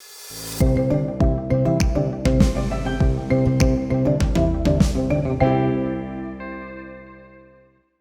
you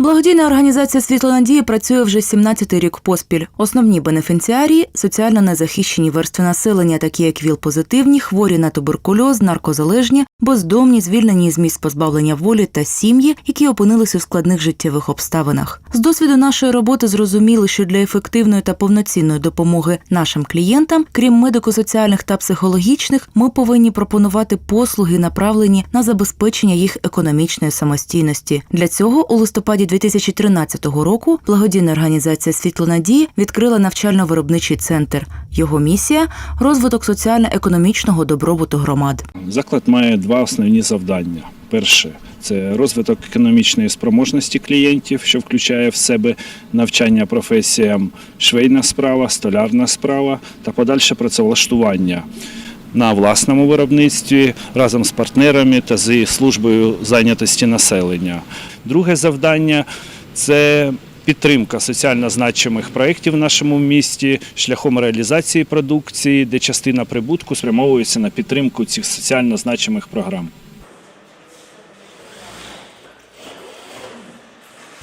Благодійна організація Світло надії працює вже 17-й рік поспіль. Основні бенефіціарії соціально незахищені верстви населення, такі як ВІЛ-позитивні, хворі на туберкульоз, наркозалежні, бездомні, звільнені з місць позбавлення волі та сім'ї, які опинилися у складних життєвих обставинах. З досвіду нашої роботи зрозуміли, що для ефективної та повноцінної допомоги нашим клієнтам, крім медико-соціальних та психологічних, ми повинні пропонувати послуги, направлені на забезпечення їх економічної самостійності. Для цього у листопаді 2013 року благодійна організація Світло надії відкрила навчально-виробничий центр. Його місія розвиток соціально-економічного добробуту громад. Заклад має два основні завдання. Перше це розвиток економічної спроможності клієнтів, що включає в себе навчання професіям швейна справа, столярна справа та подальше працевлаштування на власному виробництві разом з партнерами та зі службою зайнятості населення. Друге завдання це підтримка соціально значимих проєктів в нашому місті шляхом реалізації продукції, де частина прибутку спрямовується на підтримку цих соціально значимих програм.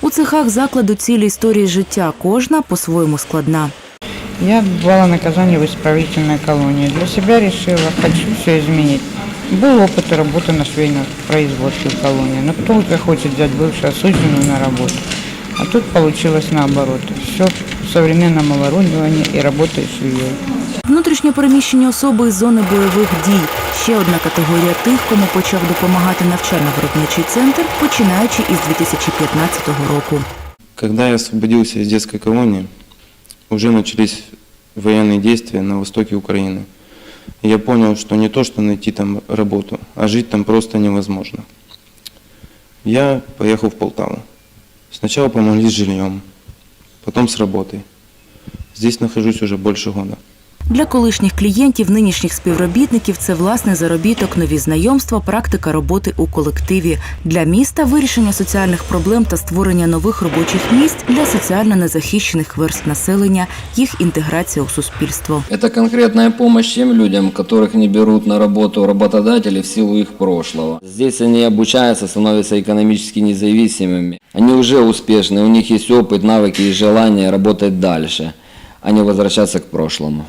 У цехах закладу цілі історії життя, кожна по-своєму складна. Я отбывала наказание в исправительной колонии. Для себя решила, хочу все изменить. Был опыт работы на швейном производстве в колонии, но кто захочет взять бывшую осужденную на работу? А тут получилось наоборот. Все в современном оборудовании и работаю швеей. Внутрішньо переміщені особи із зони бойових дій. Ще одна категорія тих, кому почав допомагати навчально-виробничий центр, починаючи із 2015 року. Когда я освободился из детской колонии, уже начались военные действия на востоке Украины. Я понял, что не то, что найти там работу, а жить там просто невозможно. Я поехал в Полтаву. Сначала помогли с жильем, потом с работой. Здесь нахожусь уже больше года. Для колишніх клієнтів, нинішніх співробітників це власний заробіток, нові знайомства, практика роботи у колективі. Для міста вирішення соціальних проблем та створення нових робочих місць для соціально незахищених верств населення, їх інтеграція у суспільство. Это конкретная помощь тем людям, которых не берут на работу работодатели в силу их прошлого. Здесь они обучаются, становятся экономически независимыми. Они уже успешны, у них есть опыт, навыки и желание работать дальше, а не возвращаться к прошлому.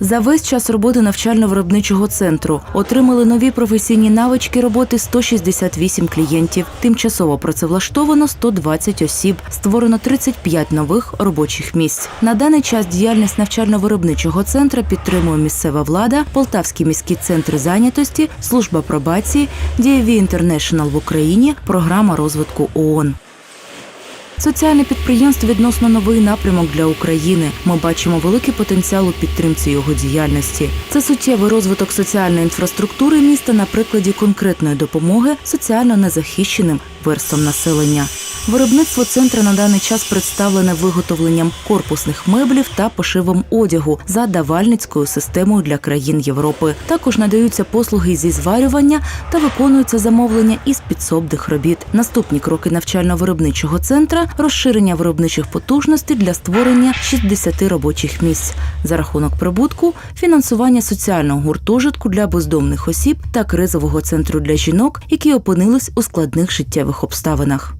За весь час роботи навчально-виробничого центру отримали нові професійні навички роботи 168 клієнтів. Тимчасово працевлаштовано 120 осіб. Створено 35 нових робочих місць. На даний час діяльність навчально-виробничого центру підтримує місцева влада, Полтавський міський центр зайнятості, служба пробації, дієві інтернешнл в Україні, програма розвитку ООН. Соціальне підприємство відносно новий напрямок для України. Ми бачимо великий потенціал у підтримці його діяльності. Це суттєвий розвиток соціальної інфраструктури міста на прикладі конкретної допомоги соціально незахищеним верствам населення. Виробництво центру на даний час представлене виготовленням корпусних меблів та пошивом одягу за давальницькою системою для країн Європи. Також надаються послуги зі зварювання та виконуються замовлення із підсобних робіт. Наступні кроки навчально-виробничого центра розширення виробничих потужностей для створення 60 робочих місць за рахунок прибутку, фінансування соціального гуртожитку для бездомних осіб та кризового центру для жінок, які опинились у складних життєвих обставинах.